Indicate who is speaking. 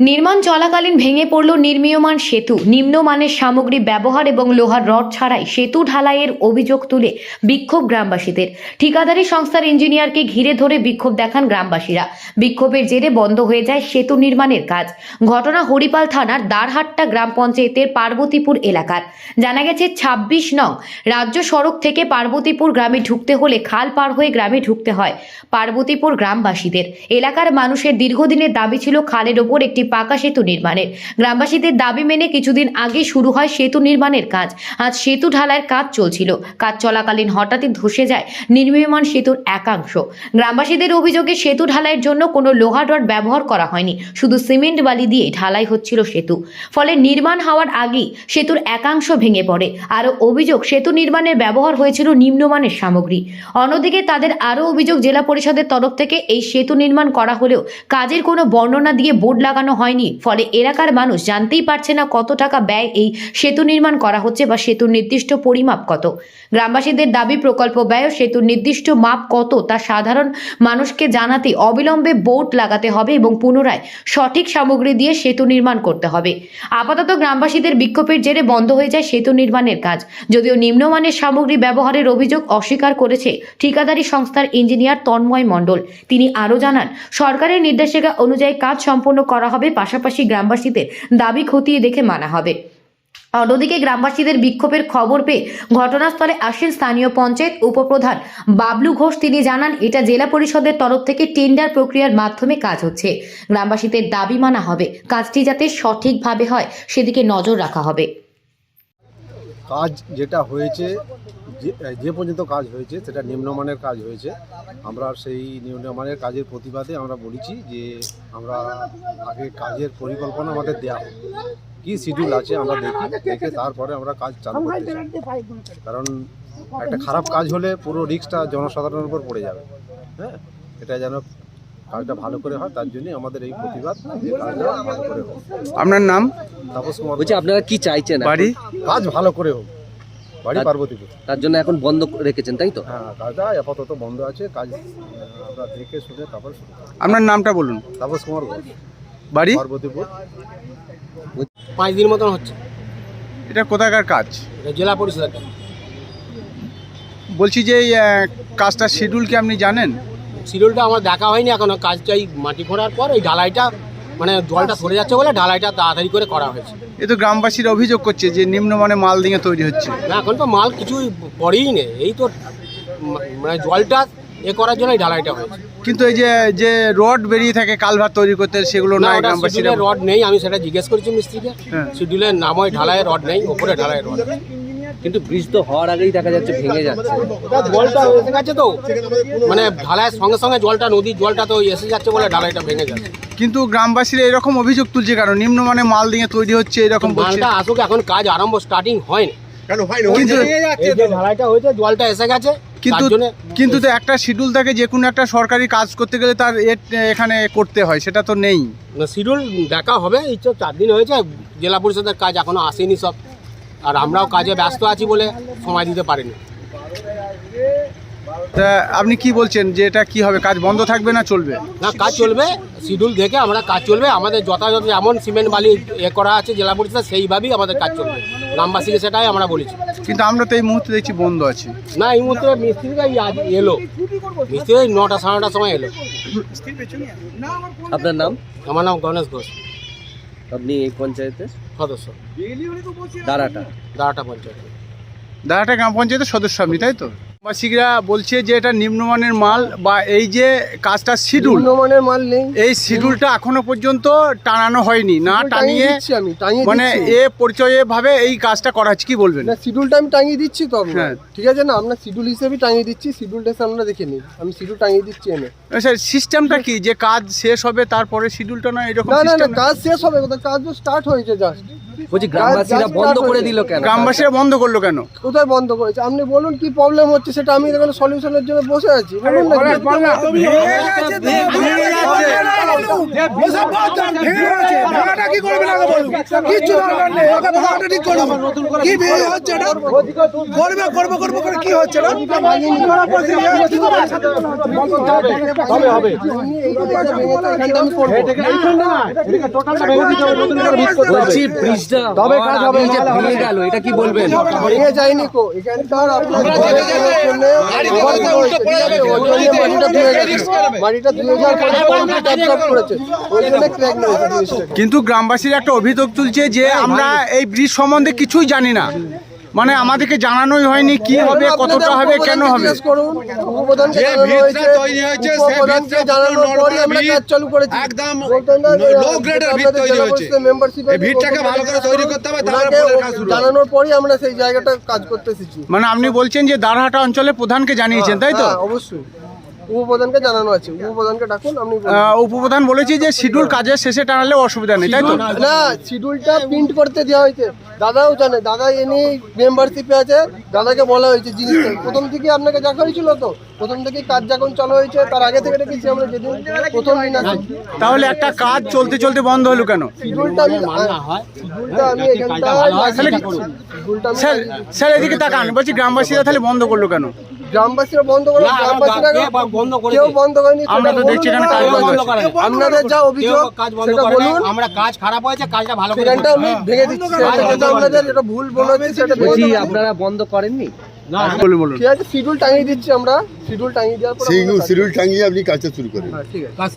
Speaker 1: নির্মাণ চলাকালীন ভেঙে পড়ল নির্মীয়মান সেতু। নিম্নমানের সামগ্রী ব্যবহার এবং লোহার রড ছাড়াই সেতু ঢালাইয়ের অভিযোগ তুলে বিক্ষোভ গ্রামবাসীদের। ঠিকাদারি সংস্থার ইঞ্জিনিয়ারকে ঘিরে ধরে বিক্ষোভ দেখান গ্রামবাসীরা। বিক্ষোভের জেরে বন্ধ হয়ে যায় সেতু নির্মাণের কাজ। ঘটনা হরিপাল থানার দারহাট্টা গ্রাম পঞ্চায়েতের পার্বতীপুর এলাকার। জানা গেছে, ছাব্বিশ নং রাজ্য সড়ক থেকে পার্বতীপুর গ্রামে ঢুকতে হলে খাল পার হয়ে গ্রামে ঢুকতে হয় পার্বতীপুর গ্রামবাসীদের। এলাকার মানুষের দীর্ঘদিনের দাবি ছিল খালের ওপর একটি পাকা সেতু নির্মাণের। গ্রামবাসীদের দাবি মেনে কিছুদিন আগে শুরু হয় সেতু নির্মাণের কাজ। আজ সেতু ঢালাইয়ের কাজ চলছিল। কাজ চলাকালীন হঠাৎই ধসে যায় নির্মীয়মান সেতুর একাংশ। গ্রামবাসীদের অভিযোগে সেতু ঢালাইয়ের জন্য কোনো লোহা রড ব্যবহার করা হয়নি। শুধু সিমেন্ট বালি দিয়ে ঢালাই হচ্ছিল সেতু। ফলে নির্মাণ হওয়ার আগেই সেতুর একাংশ ভেঙে পড়ে। আরও অভিযোগ, সেতু নির্মাণের ব্যবহার হয়েছিল নিম্নমানের সামগ্রী। অন্যদিকে তাদের আরও অভিযোগ, জেলা পরিষদের তরফ থেকে এই সেতু নির্মাণ করা হলেও কাজের কোনো বর্ণনা দিয়ে বোর্ড লাগানো হয়নি। ফলে এলাকার মানুষ জানতেই পারছে না কত টাকা ব্যয় এই সেতু নির্মাণ করা হচ্ছে বা সেতুর নির্দিষ্ট পরিমাপ কত। গ্রামবাসীদের দাবি, প্রকল্প ব্যয় সেতুর নির্দিষ্ট মাপ কত তা সাধারণ মানুষকে জানাতে অবিলম্বে বোর্ড লাগাতে হবে এবং পুনরায় সঠিক সামগ্রী দিয়ে সেতু নির্মাণ করতে হবে। আপাতত গ্রামবাসীদের বিক্ষোভের জেরে বন্ধ হয়ে যায় সেতু নির্মাণের কাজ। যদিও নিম্নমানের সামগ্রী ব্যবহারের অভিযোগ অস্বীকার করেছে ঠিকাদারি সংস্থার ইঞ্জিনিয়ার তন্ময় মণ্ডল। তিনি আরও জানান, সরকারের নির্দেশিকা অনুযায়ী কাজ সম্পন্ন করা হবে পাশাপাশি গ্রামবাসীদের দাবি খতিয়ে দেখে মানা হবে। অন্যদিকে গ্রামবাসীদের বিক্ষোভের খবর পেয়ে ঘটনাস্থলে আসেন স্থানীয় পঞ্চায়েত উপপ্রধান বাবলু ঘোষ। তিনি জানান, এটা জেলা পরিষদের তরফ থেকে টেন্ডার প্রক্রিয়ার মাধ্যমে কাজ হচ্ছে। গ্রামবাসীদের দাবি মানা হবে। কাজটি যাতে সঠিকভাবে হয়, সেদিকে নজর রাখা হবে।
Speaker 2: কাজ যেটা হয়েছে যে যে পর্যন্ত কাজ হয়েছে সেটা নিম্নমানের কাজ হয়েছে। আমরা সেই নিম্নমানের কাজের প্রতিবাদে আমরা বলেছি যে আমরা আগে কাজের পরিকল্পনা আমাদের দেওয়া হোক। কী শিডিউল আছে আমরা দেখি দেখে তারপরে আমরা কাজ চালু করতে চাই। কারণ একটা খারাপ কাজ হলে পুরো রিস্কটা জনসাধারণের উপর পড়ে যাবে। হ্যাঁ? এটা যেন কাজটা ভালো করে হয় তার জন্যই আমাদের এই প্রতিবাদ
Speaker 3: আপনার নাম?
Speaker 2: তাপস কুমার।
Speaker 4: বলছি আপনারা কি চাইছেন
Speaker 3: বাড়ি?
Speaker 2: কাজ ভালো করে হোক। বাড়ি পার্বতীপুর।
Speaker 4: তার জন্য এখন বন্ধ রেখেছেন তাই তো?
Speaker 2: হ্যাঁ কাজটা আপাতত বন্ধ আছে কাজ আমরা দেখে শুনে তারপর শুরু
Speaker 3: আপনার নামটা বলুন।
Speaker 2: তাপস কুমার ঘোষ
Speaker 3: বাড়ি?
Speaker 2: পার্বতীপুর।
Speaker 5: পাঁচ দিন মতন হচ্ছে।
Speaker 3: এটা কোথাকার কাজ?
Speaker 5: এটা জেলা পরিষদের কাজ।
Speaker 3: বলছি যে এই কাজটার শিডিউল কি আপনি জানেন?
Speaker 5: শিডিউলটা আমার দেখা হয়নি এখনও কাজটাই মাটি খোঁড়ার পর এই ঢালাইটা মানে জলটা সরে যাচ্ছে বলে ঢালাইটা তাড়াতাড়ি করে করা হয়েছে।
Speaker 3: এ তো গ্রামবাসীরা অভিযোগ করছে যে নিম্নমানে মাল দিয়ে তৈরি হচ্ছে।
Speaker 5: না এখন তো মাল কিছুই পড়েই নেই। এই তো মানে জলটা এ করার জন্যই ঢালাইটা হয়েছে।
Speaker 3: কিন্তু এই যে যে রড বেরিয়ে থাকে কালভার তৈরি করতে সেগুলো
Speaker 5: না
Speaker 3: নয়
Speaker 5: ওটা
Speaker 3: গ্রামবাসীরা।
Speaker 5: রড নেই আমি সেটা জিজ্ঞেস করেছি মিস্ত্রিকে।
Speaker 3: হ্যাঁ।
Speaker 5: শিডিউলের নামই ঢালাইয়ের রড নেই ওপরে ঢালাইয়ের রড
Speaker 4: কিন্তু ব্রিজ তো হওয়ার আগেই দেখা যাচ্ছে ভেঙে যাচ্ছে।
Speaker 5: জলটা এসে গেছে তো। মানে ঢালাইয়ের সঙ্গে সঙ্গে জলটা নদীর জলটা তো এসে যাচ্ছে বলে ঢালাইটা ভেঙে যাচ্ছে
Speaker 3: কিন্তু গ্রামবাসীরা এরকম অভিযোগ তুলছে কারণ নিম্নমানে মাল দিয়ে তৈরি হচ্ছে এরকম বলছে
Speaker 5: মালটা আসুক এখন কাজ আরম্ভ স্টার্টিং হয়নি।
Speaker 3: কিন্তু
Speaker 5: এই যে ঢালাইটা হয়েছে জলটা এসে গেছে
Speaker 3: কিন্তু কিন্তু তো একটা শিডিউল থাকে যে কোনো একটা সরকারি কাজ করতে গেলে তার এখানে করতে হয় সেটা তো নেই।
Speaker 5: শিডিউল দেখা হবে এই তো চার দিন হয়েছে জেলা পরিষদের কাজ এখনও আসেনি সব। আর আমরাও কাজে ব্যস্ত আছি বলে সময় দিতে পারিনি।
Speaker 3: তা আপনি কি বলছেন যে এটা কি হবে? কাজ বন্ধ থাকবে না চলবে?
Speaker 5: না কাজ চলবে শিডিউল দেখে আমরা কাজ চলবে। আমাদের যথাযথ যেমন সিমেন্ট বালি এ করা আছে জেলা পরিষদ সেইভাবেই আমাদের কাজ চলবে। গ্রামবাসীকে সেটাই আমরা বলেছি।
Speaker 3: কিন্তু আমরা তো এই মুহূর্তে দেখছি বন্ধ আছে।
Speaker 5: না এই মুহূর্তে মিস্ত্রিরা আজ এলো। মিস্ত্রি নটা সাড়ে নটার সময় এলো।
Speaker 4: আপনার নাম?
Speaker 5: আমার নাম গণেশ ঘোষ।
Speaker 4: আপনি এই পঞ্চায়েতের?
Speaker 5: সদস্য।
Speaker 4: দাঁড়াটা।
Speaker 5: দাঁড়াটা পঞ্চায়েত।
Speaker 3: দাঁড়াটা গ্রাম পঞ্চায়েতের সদস্য আপনি তাই তো? বাসিকরা বলছে যে এটা নিম্নমানের মাল বা এই যে কাজটা শিডিউল
Speaker 6: নিম্নমানের মাল নেই।
Speaker 3: এই শিডিউলটা এখনও পর্যন্ত টানানো হয়নি না টানিয়ে
Speaker 6: দিচ্ছি আমি টাঙিয়ে
Speaker 3: মানে এ পরিচয়ে ভাবে এই কাজটা করা হচ্ছে কি বলবেন?
Speaker 6: না শিডিউলটা আমি টাঙিয়ে দিচ্ছি তো আপনার।
Speaker 3: হ্যাঁ।
Speaker 6: ঠিক আছে না আমরা শিডিউল হিসেবে টাঙিয়ে দিচ্ছি শিডিউলটা আমরা দেখে নিই। আমি শিডিউল টাঙিয়ে দিচ্ছি এনে।
Speaker 3: স্যার সিস্টেমটা কি? যে কাজ শেষ হবে তারপরে শিডিউলটা না এরকম
Speaker 6: না না কাজ শেষ হবে কাজ তো স্টার্ট হয়েছে জাস্ট
Speaker 4: বলছি গ্রামবাসীরা বন্ধ করে দিল কেন
Speaker 3: গ্রামবাসীরা বন্ধ করল কেন
Speaker 6: কোথায় বন্ধ করেছে আপনি বলুন কি প্রবলেম হচ্ছে সেটা আমি এখানে সলিউশনের জন্য বসে আছি বলুন।
Speaker 4: বলছি
Speaker 2: তবে কাজ হবে,
Speaker 4: এই যে ভেঙে গেল এটা কি বলবেন?
Speaker 6: ভেঙে যায়নি কো এখানকার
Speaker 3: কিন্তু গ্রামবাসীর একটা অভিযোগ তুলছে যে আমরা এই ব্রিজ সম্বন্ধে কিছুই জানি না। মানে আমাদেরকে জানানোই হয়নি কি হবে কতটা হবে কেন হবে।
Speaker 7: একদম ভিত তৈরি হয়েছে। এই ভিতটাকে ভালো করে তৈরি করতে হবে, তারপরে
Speaker 6: ওনাকে
Speaker 7: কাজ শুরু
Speaker 6: জানানোর পরই আমরা সেই জায়গাটা কাজ করতে এসেছি
Speaker 3: মানে আপনি বলছেন যে দারহাটা অঞ্চলে প্রধানকে জানিয়েছেন তাই তো?
Speaker 6: হ্যাঁ, অবশ্যই। উপপ্রধানকে জানানো আছে। উপপ্রধানকে ডাকুন আপনি
Speaker 3: উপপ্রধান বলেছে যে শিডিউল কাজের শেষে টানালে অসুবিধা নেই তাই তো?
Speaker 6: না শিডিউলটা প্রিন্ট করতে দেওয়া হয়েছে। দাদাও জানে দাদা এনে মেম্বারশিপে আছে দাদাকে বলা হয়েছে জিনিসটা। প্রথম থেকে আপনাকে দেখা হয়েছিল তো? প্রথম থেকে কাজ যখন চালু হয়েছে তার আগে থেকে দেখেছি আমরা যেদিন প্রথম দিন আসি।
Speaker 3: তাহলে একটা কাজ চলতে চলতে বন্ধ হলো কেন?
Speaker 6: শিডিউলটা আমি শিডিউলটা আমি এখানটা
Speaker 3: স্যার এদিকে তাকান। বলছি গ্রামবাসীরা তাহলে বন্ধ করল কেন?
Speaker 6: গ্রামবাসীরা বন্ধ করে গ্রামবাসীরা? কেউ বন্ধ করেনি
Speaker 3: আমরা তো দেখছি এখানে
Speaker 6: না,
Speaker 3: কাজ বন্ধ।
Speaker 5: করে।
Speaker 6: আপনাদের যা অভিযোগ
Speaker 5: কাজ বন্ধ করে
Speaker 6: বলুন।
Speaker 5: আমরা কাজ খারাপ হয়েছে কাজটা ভালো করে
Speaker 6: এটা আমি ভেঙে দিচ্ছি আপনাদের এটা ভুল হচ্ছে সেটা
Speaker 4: বলছি আপনারা বন্ধ করেননি?
Speaker 3: বলুন বলুন।
Speaker 6: ঠিক আছে শিডিউল টাঙিয়ে দিচ্ছি আমরা শিডিউল টাঙিয়ে দেওয়ার পর
Speaker 8: শিডিউল টাঙিয়ে আপনি কাজটা শুরু করেন।
Speaker 6: হ্যাঁ, ঠিক আছে।